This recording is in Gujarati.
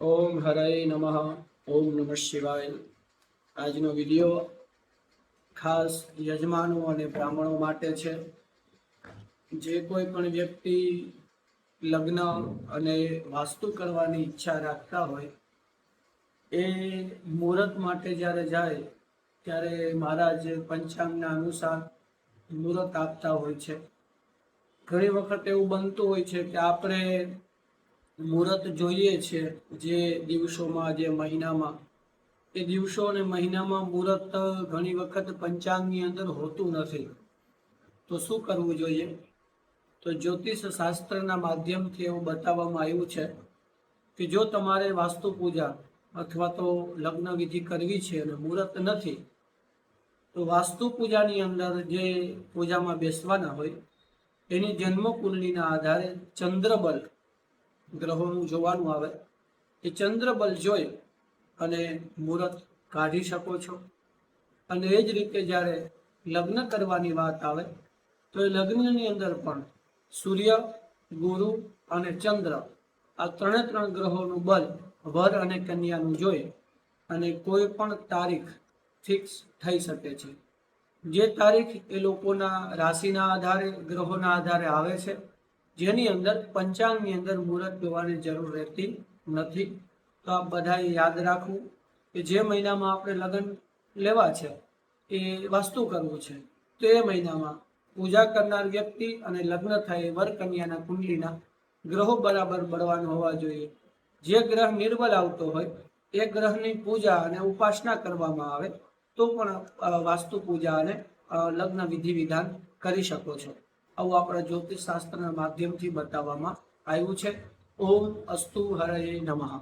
ઓમ હરય નમઃ. ઓમ નમઃ શિવાય. આજનો વીડિયો ખાસ યજમાનો અને બ્રાહ્મણો માટે છે. જે કોઈ પણ વ્યક્તિ લગ્ન અને વાસ્તુ કરવાની ઈચ્છા રાખતા હોય, એ મુહૂર્ત માટે જ્યારે જાય, ત્યારે મહારાજ પંચાંગના અનુસાર મુહૂર્ત આપતા હોય છે. ઘણી વખત એવું બનતું હોય છે કે આપણે મુહૂર્ત જોઈએ છે જે દિવસોમાં, જે મહિનામાં. એ દિવસો અને મહિનામાં મુહૂર્ત ઘણી વખત પંચાંગની અંદર હોતું નથી. તો શું કરવું જોઈએ? તો જ્યોતિષ શાસ્ત્રના માધ્યમથી એવું બતાવવામાં આવ્યું છે કે જો તમારે વાસ્તુ પૂજા અથવા તો લગ્ન વિધિ કરવી છે અને મુહૂર્ત નથી, તો વાસ્તુ પૂજાની અંદર જે પૂજામાં બેસવાના હોય, એની જન્મ કુંડલીના આધારે ચંદ્રબલ ગ્રહોનું જોવાનું આવે, એ ચંદ્રબલ જોઈ અને મુહૂર્ત કાઢી શકો છો. અને એ જ રીતે જ્યારે લગ્ન કરવાની વાત આવે, તો એ લગ્નની અંદર પણ સૂર્ય, ગુરુ અને ચંદ્ર આ ત્રણે ત્રણ ગ્રહોનું બલ વર અને કન્યાનું જોઈ અને કોઈ પણ તારીખ ફિક્સ થઈ શકે છે. જે તારીખ એ લોકોના રાશિના આધારે, ગ્રહોના આધારે આવે છે જેની અંદર પંચાંગની અંદર મુહૂર્ત જોવાની જરૂર રહેતી નથી. તો આ બધાએ યાદ રાખવું કે જે મહિનામાં આપણે લગ્ન લેવા છે, એ વાસ્તુ કરવું છે. તો એ મહિનામાં પૂજા કરનાર વ્યક્તિ અને લગ્ન થાય વર કન્યાના કુંડલીના ગ્રહો બરાબર બળવાનું હોવા જોઈએ. જે ગ્રહ નિર્બલ આવતો હોય, એ ગ્રહની પૂજા અને ઉપાસના કરવામાં આવે, તો પણ વાસ્તુ પૂજા અને લગ્ન વિધિ વિધાન કરી શકો છો. આવું આપણા જ્યોતિષ શાસ્ત્રના માધ્યમથી બતાવવામાં આવ્યું છે. ઓમ અસ્તુ હરય નમઃ.